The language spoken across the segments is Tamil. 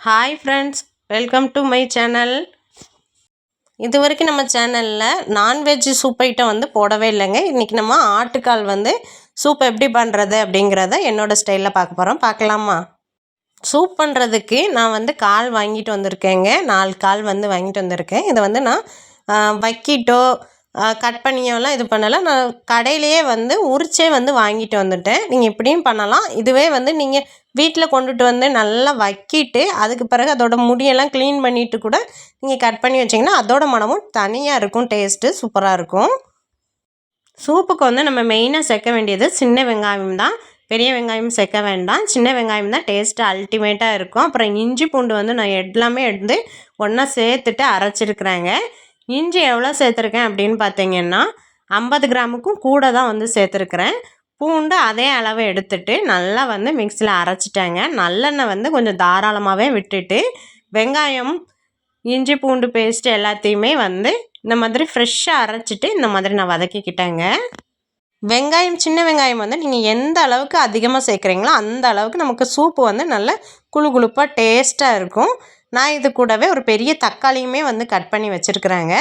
Hi friends welcome to my channel இது வரைக்கும் நம்ம சேனலில் நான்வெஜ் சூப் ஐட்டம் வந்து போடவே இல்லைங்க. இன்றைக்கி நம்ம ஆட்டுக்கால் வந்து சூப் எப்படி பண்ணுறது அப்படிங்கிறத என்னோடய ஸ்டைலில் பார்க்க போகிறோம் பார்க்கலாமா? சூப் பண்ணுறதுக்கு நான் வந்து கால் வாங்கிட்டு வந்திருக்கேங்க. நாலு கால் வந்து வாங்கிட்டு வந்திருக்கேன். இதை வந்து நான் வக்கிட்டோ கட் பண்ணியோலாம் இது பண்ணலை. நான் கடையிலேயே வந்து உரிச்சே வந்து வாங்கிட்டு வந்துட்டேன். நீங்கள் இப்படியும் பண்ணலாம். இதுவே வந்து நீங்கள் வீட்டில் கொண்டுட்டு வந்து நல்லா வக்கிட்டு அதுக்கு பிறகு அதோட முடியெல்லாம் க்ளீன் பண்ணிவிட்டு கூட நீங்கள் கட் பண்ணி வச்சிங்கன்னா அதோட மனமும் தனியாக இருக்கும். டேஸ்ட்டு சூப்பராக இருக்கும். சூப்புக்கு வந்து நம்ம மெயினாக சேர்க்க வேண்டியது சின்ன வெங்காயம் தான். பெரிய வெங்காயம் சேர்க்க வேண்டாம். சின்ன வெங்காயம் தான் டேஸ்ட்டு அல்டிமேட்டாக இருக்கும். அப்புறம் இஞ்சி பூண்டு வந்து நான் எல்லாமே எடுத்து ஒன்றா சேர்த்துட்டு அரைச்சிருக்கிறேங்க. இஞ்சி எவ்வளோ சேர்த்துருக்கேன் அப்படின்னு பார்த்தீங்கன்னா ஐம்பது கிராமுக்கும் கூட தான் வந்து சேர்த்துருக்குறேன். பூண்டு அதே அளவு எடுத்துட்டு நல்லா வந்து மிக்சியில் அரைச்சிட்டேங்க. நல்லெண்ணெய் வந்து கொஞ்சம் தாராளமாகவே விட்டுட்டு வெங்காயம் இஞ்சி பூண்டு பேஸ்ட்டு எல்லாத்தையுமே வந்து இந்த மாதிரி ஃப்ரெஷ்ஷாக அரைச்சிட்டு இந்த மாதிரி நான் வதக்கிக்கிட்டேங்க. வெங்காயம் சின்ன வெங்காயம் வந்து நீங்கள் எந்த அளவுக்கு அதிகமாக சேர்க்குறீங்களோ அந்த அளவுக்கு நமக்கு சூப்பு வந்து நல்ல குழு குழுப்பாக டேஸ்ட்டாக இருக்கும். நான் இது கூடவே ஒரு பெரிய தக்காளியுமே வந்து கட் பண்ணி வச்சுருக்குறேங்க.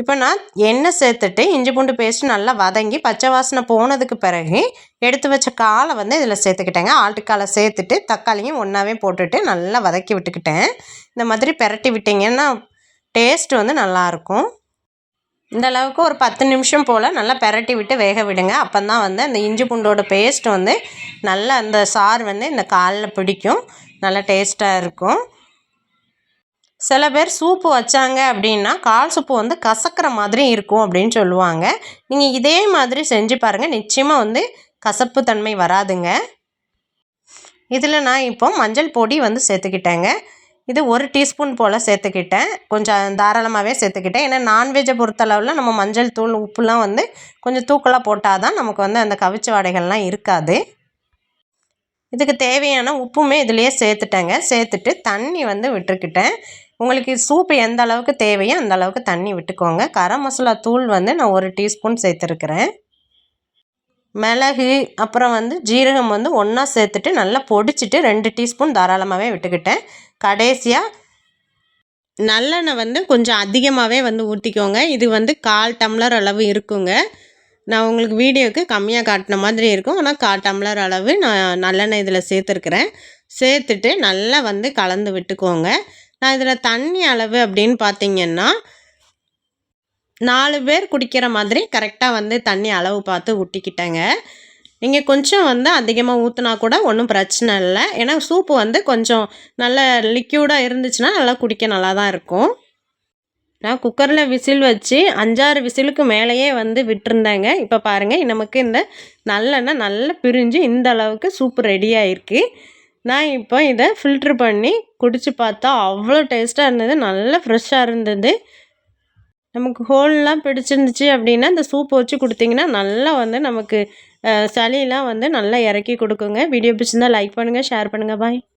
இப்போ நான் எண்ணெய் சேர்த்துட்டு இஞ்சி பூண்டு பேஸ்ட்டு நல்லா வதங்கி பச்சை வாசனை போனதுக்கு பிறகு எடுத்து வச்ச காலை வந்து இதில் சேர்த்துக்கிட்டேங்க. ஆட்டுக்காலை சேர்த்துட்டு தக்காளியும் ஒன்றாவே போட்டுட்டு நல்லா வதக்கி விட்டுக்கிட்டேன். இந்த மாதிரி பெரட்டி விட்டிங்கன்னா டேஸ்ட் வந்து நல்லாயிருக்கும் இந்த அளவுக்கு ஒரு பத்து நிமிஷம் போல் நல்லா பெரட்டி விட்டு வேக விடுங்க. அப்போ தான் வந்து அந்த இஞ்சி பூண்டோட பேஸ்ட் வந்து நல்லா அந்த சாறு வந்து இந்த காலில் பிடிக்கும். நல்லா டேஸ்ட்டாக இருக்கும். சில பேர் சூப்பு வச்சாங்க அப்படின்னா கால் சூப்பு வந்து கசக்கிற மாதிரி இருக்கும் அப்படின்னு சொல்லுவாங்க. நீங்கள் இதே மாதிரி செஞ்சு பாருங்கள் நிச்சயமாக வந்து கசப்பு தன்மை வராதுங்க. இதில் நான் இப்போ மஞ்சள் பொடி வந்து சேர்த்துக்கிட்டேங்க. இது ஒரு டீஸ்பூன் போல் சேர்த்துக்கிட்டேன். கொஞ்சம் தாராளமாகவே சேர்த்துக்கிட்டேன். ஏன்னா நான்வெஜ்ஜை பொறுத்தளவில் நம்ம மஞ்சள் தூள் உப்புலாம் வந்து கொஞ்சம் தூக்கலாக போட்டால் தான் நமக்கு வந்து அந்த கவிச்சு வாடைகள்லாம் இருக்காது. இதுக்கு தேவையான உப்புமே இதுலேயே சேர்த்துட்டேங்க. சேர்த்துட்டு தண்ணி வந்து விட்டுருக்கிட்டேன். உங்களுக்கு சூப்பு எந்த அளவுக்கு தேவையோ அந்த அளவுக்கு தண்ணி விட்டுக்கோங்க. கரம் மசாலா தூள் வந்து நான் ஒரு டீஸ்பூன் சேர்த்துருக்குறேன். மிளகு அப்புறம் வந்து ஜீரகம் வந்து ஒன்றா சேர்த்துட்டு நல்லா பொடிச்சிட்டு ரெண்டு டீஸ்பூன் தாராளமாகவே விட்டுக்கிட்டேன். கடைசியாக நல்லெண்ணெய் வந்து கொஞ்சம் அதிகமாகவே வந்து ஊற்றிக்கோங்க இது வந்து கால் டம்ளர் அளவு இருக்குங்க. நான் உங்களுக்கு வீடியோவுக்கு கம்மியாக காட்டின மாதிரி இருக்கும். ஆனால் கால் டம்ளர் அளவு நான் நல்லெண்ணெய் இதில் சேர்த்துருக்குறேன். சேர்த்துட்டு நல்லா வந்து கலந்து விட்டுக்கோங்க. நான் இதில் தண்ணி அளவு அப்படின்னு பார்த்தீங்கன்னா நாலு பேர் குடிக்கிற மாதிரி கரெக்டாக வந்து தண்ணி அளவு பார்த்து ஊட்டிக்கிட்டேங்க. நீங்கள் கொஞ்சம் வந்து அதிகமாக ஊற்றினா கூட ஒன்றும் பிரச்சனை இல்லை. ஏன்னா சூப்பு வந்து கொஞ்சம் நல்ல லிக்யூடாக இருந்துச்சுன்னா நல்லா குடிக்க நல்லா தான் இருக்கும். நான் குக்கரில் விசில் வச்சு அஞ்சாறு விசிலுக்கு மேலேயே வந்து விட்டுருந்தேங்க. இப்போ பாருங்கள் நமக்கு இந்த நல்லெண்ணெய் நல்லா பிரிஞ்சு இந்த அளவுக்கு சூப்பு ரெடி ஆகிருக்கு நான் இப்போ இதை ஃபில்ட்ரு பண்ணி குடித்து பார்த்தா அவ்வளோ டேஸ்ட்டாக இருந்தது நல்லா ஃப்ரெஷ்ஷாக இருந்தது. நமக்கு ஹோல்லாம் பிடிச்சிருந்துச்சு அப்படின்னா இந்த சூப் வச்சு கொடுத்திங்கன்னா நல்லா வந்து நமக்கு சளியெலாம் வந்து நல்லா இறக்கி கொடுக்குங்க. வீடியோ பிடிச்சிருந்தால் லைக் பண்ணுங்கள் ஷேர் பண்ணுங்கள் பாய்